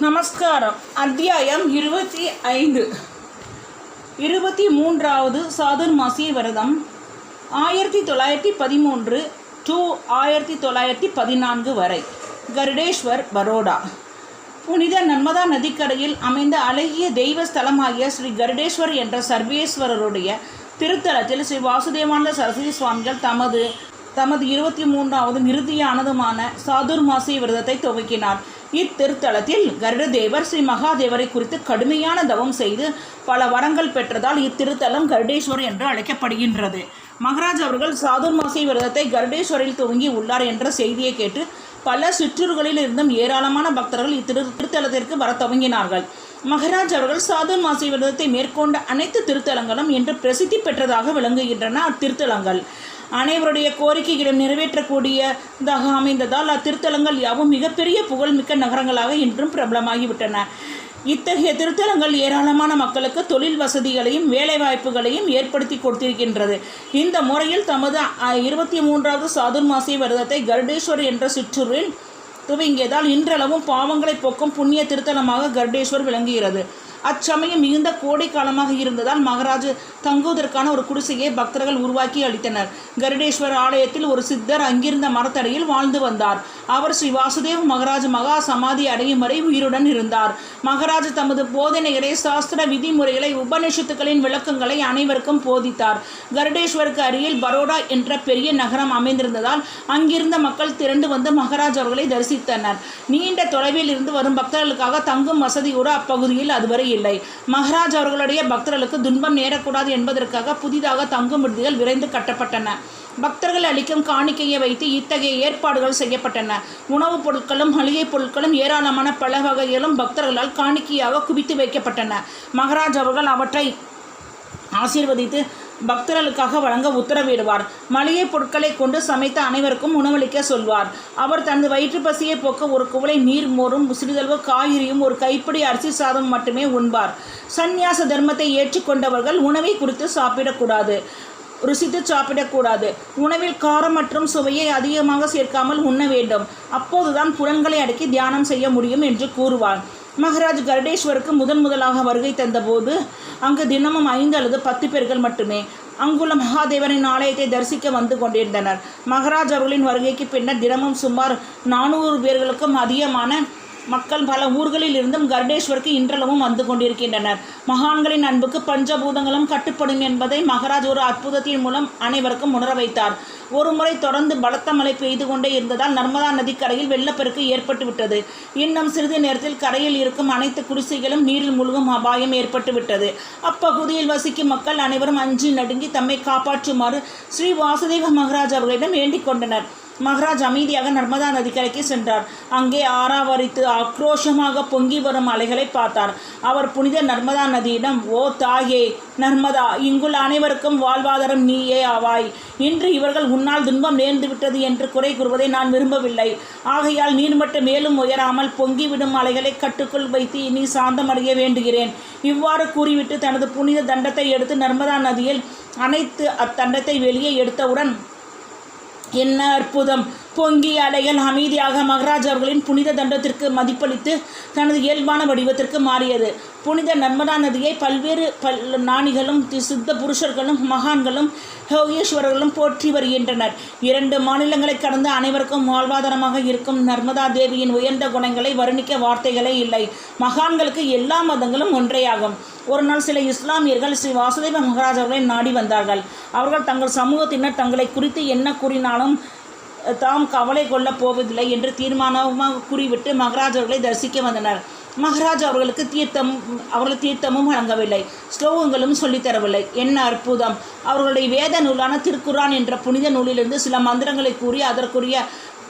நமஸ்காரம். அத்தியாயம் இருபத்தி ஐந்து. இருபத்தி மூன்றாவது சாதுர்மாசிய விரதம். ஆயிரத்தி தொள்ளாயிரத்தி பதிமூன்று டு ஆயிரத்தி தொள்ளாயிரத்தி பதினான்கு வரை. கருடேஸ்வர் பரோடா. புனித நர்மதா நதிக்கரையில் அமைந்த அழகிய தெய்வ ஸ்தலமாகிய ஸ்ரீ கருடேஸ்வர் என்ற சர்வேஸ்வரருடைய திருத்தலத்தில் ஸ்ரீ வாசுதேவானந்த சரஸ்வதி சுவாமிகள் தமது தமது இருபத்தி மூன்றாவது இறுதியானதுமான சாதுர்மாசி விரதத்தை துவக்கினார். இத்திருத்தலத்தில் கருடதேவர் ஸ்ரீ மகாதேவரை குறித்து கடுமையான தவம் செய்து பல வரங்கள் பெற்றதால் இத்திருத்தலம் கருடேஸ்வர் என்று அழைக்கப்படுகின்றது. மகராஜ் அவர்கள் சாதுர்மாசி விரதத்தை கருடேஸ்வரில் துவங்கி உள்ளார் என்ற செய்தியை கேட்டு பல சிற்றூர்களில் இருந்தும் ஏராளமான பக்தர்கள் இத்திரு திருத்தலத்திற்கு வர துவங்கினார்கள். மகராஜ் அவர்கள் சாதுர்மாசி விரதத்தை மேற்கொண்ட அனைத்து திருத்தலங்களும் இன்று பிரசித்தி பெற்றதாக விளங்குகின்றன அத்திருத்தலங்கள். அனைவருடைய கோரிக்கைகளை நிறைவேற்றக்கூடியதாக அமைந்ததால் அத்திருத்தலங்கள் யாவும் மிகப்பெரிய புகழ்மிக்க நகரங்களாக இன்றும் பிரபலமாகிவிட்டன. இத்தகைய திருத்தலங்கள் ஏராளமான மக்களுக்கு தொழில் வசதிகளையும் வேலைவாய்ப்புகளையும் ஏற்படுத்தி கொடுத்திருக்கின்றது. இந்த முறையில் தமது இருபத்தி மூன்றாவது சாதுர்மாசி விரதத்தை கருடேஸ்வர் என்ற சிற்றூரில் துவங்கியதால் இன்றளவும் பாவங்களை போக்கும் புண்ணிய திருத்தலமாக கருடேஸ்வர் விளங்குகிறது. அச்சமயம் மிகுந்த கோடை காலமாக இருந்ததால் மகராஜ் தங்குவதற்கான ஒரு குடிசையை பக்தர்கள் உருவாக்கி அளித்தனர். கருடேஸ்வர் ஆலயத்தில் ஒரு சித்தர் அங்கிருந்த மரத்தடியில் வாழ்ந்து வந்தார். அவர் ஸ்ரீ வாசுதேவ் மகராஜ் மகா சமாதி அடையும் வரை உயிருடன் இருந்தார். மகராஜ் தமது போதனைகளை சாஸ்திர விதிமுறைகளை உபநிஷத்துக்களின் விளக்கங்களை அனைவருக்கும் போதித்தார். கருடேஸ்வருக்கு அருகில் பரோடா என்ற பெரிய நகரம் அமைந்திருந்ததால் அங்கிருந்த மக்கள் திரண்டு வந்து மகராஜ் அவர்களை தரிசித்தனர். நீண்ட தொலைவில் இருந்து வரும் பக்தர்களுக்காக தங்கும் வசதி கூட அப்பகுதியில் அதுவரை இல்லை. மகராஜ் அவர்களுடைய பக்தர்களுக்கு துன்பம் நேரக்கூடாது என்பதற்காக புதிதாக தங்கும் விடுதிகள் விரைந்து கட்டப்பட்டன. பக்தர்கள் அளிக்கும் காணிக்கையை வைத்து இத்தகைய ஏற்பாடுகள் செய்யப்பட்டன. உணவுப் பொருட்களும் மளிகை பொருட்களும் ஏராளமான பல வகைகளும் பக்தர்களால் காணிக்கையாக குவித்து வைக்கப்பட்டன. மகராஜ் அவர்கள் அவற்றை ஆசீர்வதித்து பக்தர்களுக்காக வழங்க உத்தரவிடுவார். மளிகை பொருட்களை கொண்டு சமைத்த அனைவருக்கும் உணவளிக்க சொல்வார். அவர் தனது வயிற்று பசியை போக்க ஒரு குவளை நீர் மோரும் சிறிதளவு காய்கறியும் ஒரு கைப்பிடி அரிசி சாதம் மட்டுமே உண்பார். சந்நியாச தர்மத்தை ஏற்றுக்கொண்டவர்கள் உணவை குறித்து சாப்பிடக்கூடாது ருசித்து சாப்பிடக்கூடாது. உணவில் காரம் மற்றும் சுவையை அதிகமாக சேர்க்காமல் உண்ண வேண்டும். அப்போதுதான் புலன்களை அடக்கி தியானம் செய்ய முடியும் என்று கூறுவார். மகராஜ் கருடேஸ்வருக்கு முதன் முதலாக வருகை தந்தபோது அங்கு தினமும் ஐந்து அல்லது பத்து பேர்கள் மட்டுமே அங்குள்ள மகாதேவனின் ஆலயத்தை தரிசிக்க வந்து கொண்டிருந்தனர். மகராஜ் அவர்களின் வருகைக்கு பின்னர் தினமும் சுமார் நானூறு பேர்களுக்கும் அதிகமான மக்கள் பல ஊர்களில் இருந்தும் கருடேஸ்வருக்கு இன்றளவும் வந்து கொண்டிருக்கின்றனர். மகான்களின் அன்புக்கு பஞ்சபூதங்களும் கட்டுப்படும் என்பதை மகராஜ் ஒரு அற்புதத்தின் மூலம் அனைவருக்கும் உணர வைத்தார். ஒரு முறை தொடர்ந்து பலத்த மழை பெய்து கொண்டே இருந்ததால் நர்மதா நதிக்கரையில் வெள்ளப்பெருக்கு ஏற்பட்டுவிட்டது இன்னும் சிறிது நேரத்தில் கரையில் இருக்கும் அனைத்து குடிசைகளும் நீரில் மூழ்கும் அபாயம் ஏற்பட்டுவிட்டது அப்பகுதியில் வசிக்கும் மக்கள் அனைவரும் அஞ்சி நடுங்கி தம்மை காப்பாற்றுமாறு ஸ்ரீ வாசுதேவ மகராஜ் அவர்களிடம் வேண்டிக் கொண்டனர். மகராஜ் அமைதியாக நர்மதா நதிக்கரைக்கு சென்றார். அங்கே ஆறாவரித்து ஆக்ரோஷமாக பொங்கி வரும் அலைகளை பார்த்தார். அவர் புனித நர்மதா நதியிடம் ஓ தாயே நர்மதா இங்குள்ள அனைவருக்கும் வாழ்வாதாரம் நீயே ஆவாய். இன்று இவர்கள் உன்னால் துன்பம் நேர்ந்து விட்டது என்று குறை கூறுவதை நான் விரும்பவில்லை. ஆகையால் நீர்மட்டம் மேலும் உயராமல் பொங்கிவிடும் அலைகளை கட்டுக்குள் வைத்து நீ சாந்தமடைய வேண்டுகிறேன். இவ்வாறு கூறிவிட்டு தனது புனித தண்டத்தை எடுத்து நர்மதா நதியில் அனைத்து அத்தண்டத்தை வெளியே எடுத்தவுடன் என்ன அற்புதம். பொங்கி அலைகள் அமைதியாக மகராஜ் அவர்களின் புனித தண்டத்திற்கு மதிப்பளித்து தனது இயல்பான வடிவத்திற்கு மாறியது. புனித நர்மதா நதியை பல்வேறு பல் நாணிகளும் சித்த புருஷர்களும் மகான்களும் யோகேஸ்வரர்களும் போற்றி வருகின்றனர். இரண்டு மாநிலங்களை கடந்து அனைவருக்கும் வாழ்வாதாரமாக இருக்கும் நர்மதா தேவியின் உயர்ந்த குணங்களை வர்ணிக்க வார்த்தைகளே இல்லை. மகான்களுக்கு எல்லா மதங்களும் ஒன்றேயாகும். ஒரு நாள் சில இஸ்லாமியர்கள் ஸ்ரீ வாசுதேவ மகாராஜ் அவர்களை நாடி வந்தார்கள். அவர்கள் தங்கள் சமூகத்தினர் தங்களை குறித்து என்ன கூறினாலும் தாம் கவலை கொள்ளப் போவதில்லை என்று தீர்மானமாக கூறிவிட்டு மகராஜ் அவர்களை தரிசிக்க வந்தனர். மகராஜ் அவர்களுக்கு தீர்த்தம் அவர்கள் தீர்த்தமும் வழங்கவில்லை. ஸ்லோகங்களும் சொல்லித் தரவில்லை. என்ன அற்புதம்! அவர்களுடைய வேத நூலான திருக்குரான் என்ற புனித நூலிலிருந்து சில மந்திரங்களை கூறி அதற்குரிய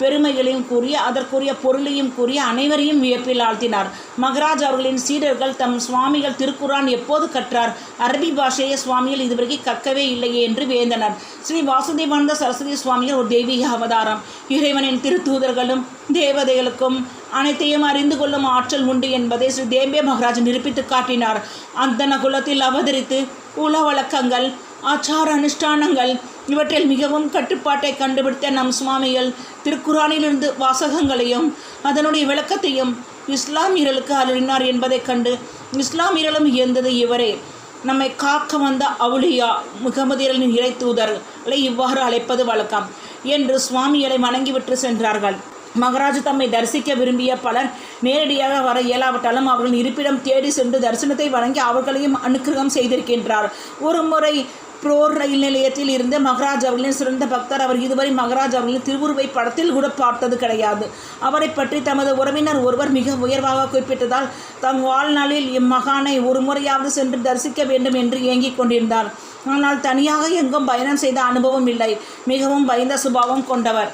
பெருமைகளையும் கூறி அதற்குரிய பொருளையும் கூறி அனைவரையும் வியப்பில் ஆழ்த்தினார். மகராஜ் அவர்களின் சீடர்கள் தம் சுவாமிகள் திருக்குரான் எப்போது கற்றார்? அரபி பாஷையை சுவாமிகள் இதுவரைக்கும் கற்கவே இல்லையே என்று வேந்தனர் ஸ்ரீ வாசுதேவானந்த சரஸ்வதி சுவாமிகள் ஒரு தெய்வீக அவதாரம். இறைவனின் திருத்தூதர்களும் தேவதைகளுக்கும் அனைத்தையும் அறிந்து கொள்ளும் ஆற்றல் உண்டு என்பதை ஸ்ரீ தேம்பே மகராஜ் நிரூபித்து காட்டினார். அந்தன குலத்தில் அவதரித்து உலவழக்கங்கள் ஆச்சார அனுஷ்டானங்கள் இவற்றில் மிகவும் கட்டுப்பாட்டை கண்டுபிடித்த நம் சுவாமிகள் திருக்குறானிலிருந்து வாசகங்களையும் அதனுடைய விளக்கத்தையும் இஸ்லாமியர்களுக்கு அருளினார் என்பதைக் கண்டு இஸ்லாமியர்களும் இயந்தது இவரே. நம்மை காக்க வந்த அவுலியா முகமதியர்களின் இறை தூதர்களை இவ்வாறு அழைப்பது வழக்கம். என்று சுவாமிகளை வணங்கிவிட்டு சென்றார்கள். மகராஜ் தம்மை தரிசிக்க விரும்பிய பலர் நேரடியாக வர இயலாவிட்டாலும் அவர்களின் இருப்பிடம் தேடி சென்று தரிசனத்தை வழங்கி அவர்களையும் அனுக்கிரகம் செய்திருக்கின்றார். ஒரு முறை புரோர் ரயில் நிலையத்தில் இருந்த மகராஜ் அவர்களின் சிறந்த பக்தர் அவர் இதுவரை மகராஜ் அவர்களின் திருவுருவை படத்தில் கூட பார்த்தது கிடையாது. அவரை பற்றி தமது உறவினர் ஒருவர் மிக உயர்வாக குறிப்பிட்டதால் தம் வாழ்நாளில் இம்மகானை ஒரு முறையாவது சென்று தரிசிக்க வேண்டும் என்று ஏங்கிக் கொண்டிருந்தார். ஆனால் தனியாக எங்கும் பயணம் செய்த அனுபவம் இல்லை. மிகவும் பயந்த சுபாவம் கொண்டவர்.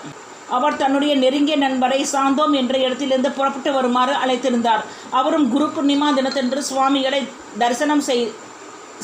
அவர் தன்னுடைய நெருங்கிய நண்பரை சாந்தோம் என்ற இடத்திலிருந்து புறப்பட்டு வருமாறு அழைத்திருந்தார். அவரும் குரு பூர்ணிமா தினத்தன்று சுவாமிகளை தரிசனம் செய்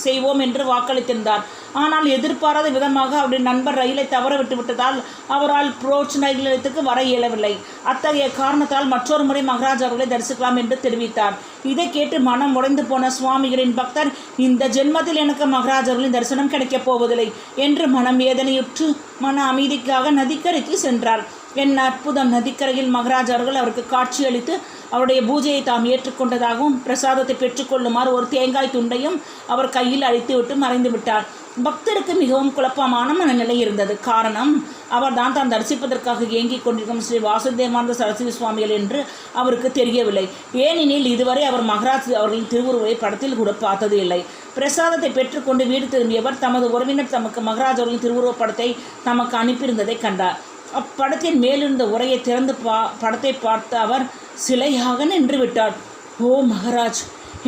செய்வோம் என்று வாக்களித்திருந்தார். ஆனால் எதிர்பாராத விதமாக அவருடைய நண்பர் ரயிலை தவற விட்டுவிட்டதால் அவரால் புரோச் நிலையத்துக்கு வர இயலவில்லை. அத்தகைய காரணத்தால் மற்றொரு முறை மகராஜ் அவர்களை தரிசிக்கலாம் என்று தெரிவித்தார். இதை கேட்டு மனம் உடைந்து போன சுவாமிகளின் பக்தர் இந்த ஜென்மத்தில் எனக்கு மகராஜ் அவர்களின் தரிசனம் கிடைக்கப் போவதில்லை என்று மனம் வேதனையுற்று மன அமைதிக்காக நதிக்கரைக்கு சென்றார். என் அற்புதம் நதிக்கரையில் மகராஜ் அவர்கள் அவருக்கு காட்சியளித்து அவருடைய பூஜையை தாம் ஏற்றுக்கொண்டதாகவும் பிரசாதத்தை பெற்றுக்கொள்ளுமாறு ஒரு தேங்காய் துண்டையும் அவர் கையில் அழித்துவிட்டு மறைந்து விட்டார் பக்தருக்கு மிகவும் குழப்பமான மனநிலை இருந்தது. காரணம் அவர் தான் தான் தரிசிப்பதற்காக ஏங்கிக் கொண்டிருக்கும் ஸ்ரீ வாசுதேவானந்த சரஸ்வதி சுவாமிகள் என்று அவருக்கு தெரியவில்லை. ஏனெனில் இதுவரை அவர் மகராஜ் அவர்களின் திருவுருவை படத்தில் கூட பார்த்தது இல்லை. பிரசாதத்தை பெற்றுக்கொண்டு வீடு திரும்பியவர் தமது உறவினர் தமக்கு மகராஜ் அவர்களின் திருவுருவப் படத்தை தமக்கு அனுப்பியிருந்ததை கண்டார். அப்படத்தின் மேலிருந்த உரையை திறந்து பா படத்தை பார்த்த அவர் சிலையாக நின்று விட்டார் ஓ மகராஜ்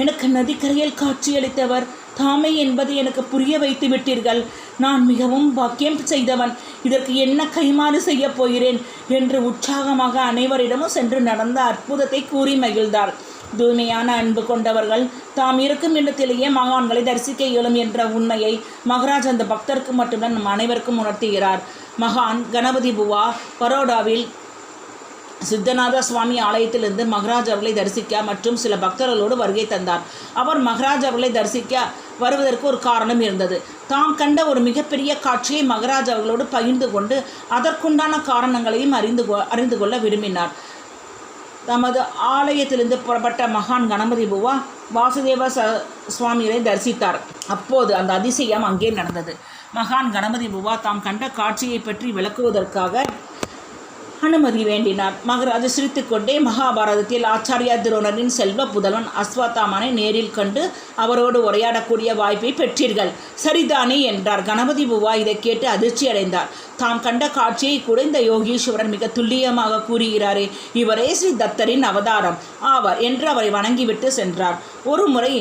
எனக்கு நதிக்கரையில் காட்சியளித்தவர் தாமே என்பதை எனக்கு புரிய வைத்து விட்டீர்கள். நான் மிகவும் பாக்கியம் செய்தவன். இதற்கு என்ன கைமாறு செய்யப் போகிறேன்? என்று உற்சாகமாக அனைவரிடமும் சென்று நடந்த அற்புதத்தை கூறி மகிழ்ந்தார். தூய்மையான அன்பு கொண்டவர்கள் தாம் இருக்கும் இடத்திலேயே மகான்களை தரிசிக்க இயலும் என்ற உண்மையை மகராஜ் அந்த பக்தருக்கு மட்டும்தான் நம் அனைவருக்கும் உணர்த்துகிறார். மகான் கணபதி புவா பரோடாவில் சித்தநாத சுவாமி ஆலயத்திலிருந்து மகராஜ் அவர்களை தரிசிக்க மற்றும் சில பக்தர்களோடு வருகை தந்தார். அவர் மகராஜ் அவர்களை தரிசிக்க வருவதற்கு ஒரு காரணம் இருந்தது. தாம் கண்ட ஒரு மிகப்பெரிய காட்சியை மகராஜ் அவர்களோடு பகிர்ந்து கொண்டு அதற்குண்டான காரணங்களையும் அறிந்து கொ அறிந்து கொள்ள விரும்பினார். தமது ஆலயத்திலிருந்து புறப்பட்ட மகான் கணபதி புவா வாசுதேவ ச சுவாமிகளை தரிசித்தார். அப்போது அந்த அதிசயம் அங்கே நடந்தது. மகான் கணபதி புவா தாம் கண்ட காட்சியை பற்றி விளக்குவதற்காக அனுமதி வேண்டினார். மகராஜ் சிரித்துக்கொண்டே மகாபாரதத்தில் ஆச்சாரியா துரோணரின் செல்வ புதல்வன் அஸ்வத்தாமனை நேரில் கண்டு அவரோடு உரையாடக்கூடிய வாய்ப்பை பெற்றீர்கள். சரிதானே என்றார். கணபதி புவா இதை கேட்டு அதிர்ச்சி அடைந்தார் தாம் கண்ட காட்சியை கூட இந்த யோகீஸ்வரர் மிக துல்லியமாக கூறுகிறாரே. இவரே ஸ்ரீ தத்தரின் அவதாரம். ஆவார் என்று அவரை வணங்கிவிட்டு சென்றார். ஒரு முறை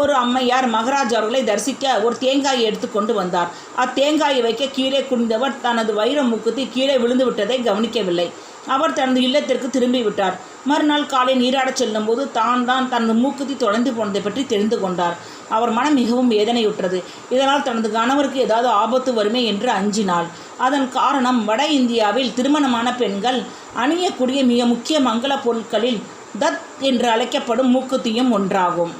ஒரு அம்மையார் மகராஜ் அவர்களை தரிசிக்க ஒரு தேங்காயை எடுத்து கொண்டு வந்தார். அத்தேங்காயை வைக்க கீழே குனிந்தவர் தனது வைர முக்குத்தி கீழே விழுந்து விட்டதை கவனிக்கவில்லை. அவர் தனது இல்லத்திற்கு திரும்பி விட்டார். மறுநாள் காலை நீராடச் செல்லும்போது தான் தான் தனது மூக்குத்தி தொலைந்து போனதை பற்றி தெரிந்து கொண்டார். அவர் மனம் மிகவும் வேதனையுற்றது. இதனால் தனது கணவருக்கு ஏதாவது ஆபத்து வருமே என்று அஞ்சினாள். அதன் காரணம் வட இந்தியாவில் திருமணமான பெண்கள் அணியக்கூடிய மிக முக்கிய மங்கள பொருட்களில் தத் என்று அழைக்கப்படும் மூக்குத்தியும் ஒன்றாகும்.